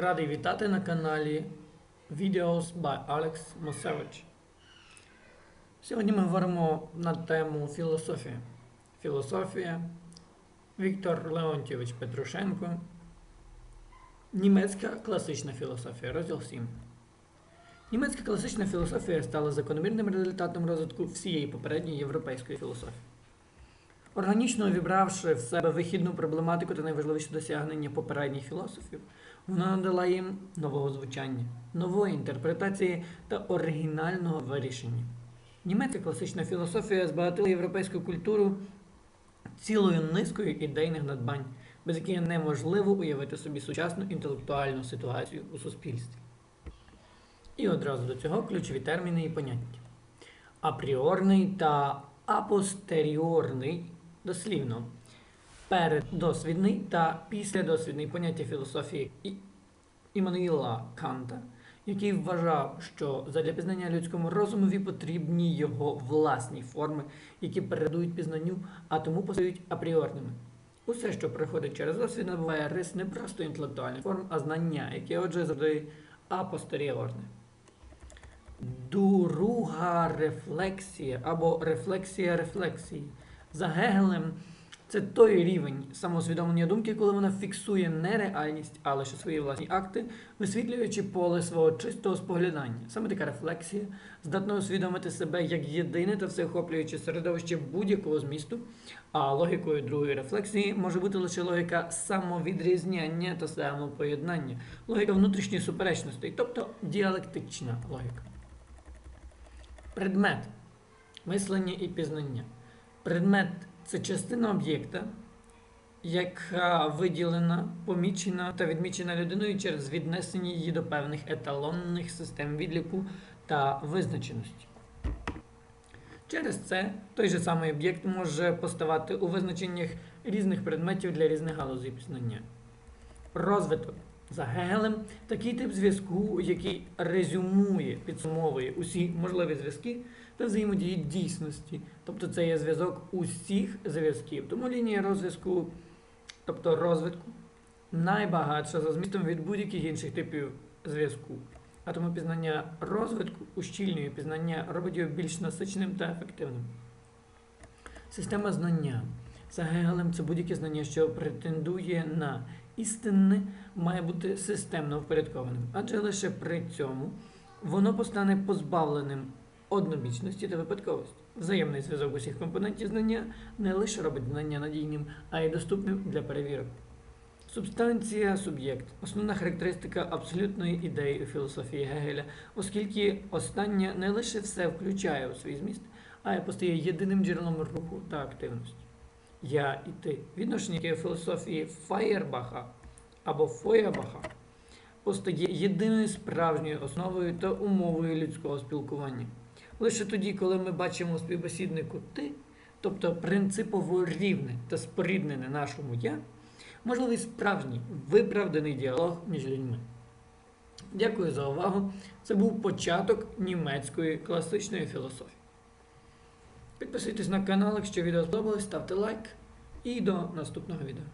Радий вітати на каналі Videos by Alex Mosevich. Сьогодні ми говоримо на тему філософія. Філософія Віктор Леонтьович Петрушенко. Німецька класична філософія. Розділ 7. Німецька класична філософія стала закономірним результатом розвитку всієї попередньої європейської філософії. Органічно увібравши в себе вихідну проблематику та найважливіші досягнення попередніх філософів, вона надала їм нового звучання, нової інтерпретації та оригінального вирішення. Німецька класична філософія збагатила європейську культуру цілою низкою ідейних надбань, без яких неможливо уявити собі сучасну інтелектуальну ситуацію у суспільстві. І одразу до цього ключові терміни і поняття. Апріорний та апостеріорний дослівно переддосвідний та післядосвідний поняття філософії Іммануїла Канта, який вважав, що задля пізнання людському розумові потрібні його власні форми, які передують пізнанню, а тому постають апріорними. Усе, що приходить через досвід, набуває рис не просто інтелектуальних форм, а знання, яке отже завжди апостеріорне. Друга рефлексія або рефлексія рефлексії. За Гегелем це той рівень самоусвідомлення думки, коли вона фіксує не реальність, а лише свої власні акти, висвітлюючи поле свого чистого споглядання. Саме така рефлексія здатна усвідомити себе як єдине та всеохоплююче середовище будь-якого змісту, а логікою другої рефлексії може бути лише логіка самовідрізняння та самопоєднання, логіка внутрішньої суперечностей, тобто діалектична логіка. Предмет мислення і пізнання. Предмет це частина об'єкта, яка виділена, помічена та відмічена людиною через віднесення її до певних еталонних систем відліку та визначеності. Через це той же самий об'єкт може поставати у визначеннях різних предметів для різних галузей пізнання. Розвиток за такий тип зв'язку, який резюмує, підсумовує усі можливі зв'язки та взаємодії дійсності. Тобто це є зв'язок усіх зв'язків. Тому лінія розв'язку, тобто розвитку, найбагатша за змістом від будь-яких інших типів зв'язку. А тому пізнання розвитку ущільнює пізнання робить його більш насиченим та ефективним. Система знання. За це будь-яке знання, що претендує на істинне, має бути системно впорядкованим, адже лише при цьому воно постане позбавленим однобічності та випадковості. Взаємний зв'язок усіх компонентів знання не лише робить знання надійним, а й доступним для перевірок. Субстанція суб'єкт основна характеристика абсолютної ідеї у філософії Гегеля, оскільки остання не лише все включає у свій зміст, а й постає єдиним джерелом руху та активності. Я і ти. Відношення, філософії Фаєрбаха або Фойербаха постає єдиною справжньою основою та умовою людського спілкування. Лише тоді, коли ми бачимо у співбесіднику ти, тобто принципово рівне та споріднене нашому я, можливий справжній виправданий діалог між людьми. Дякую за увагу. Це був початок німецької класичної філософії. Підписуйтесь на канал, якщо відео сподобалось, ставте лайк і до наступного відео.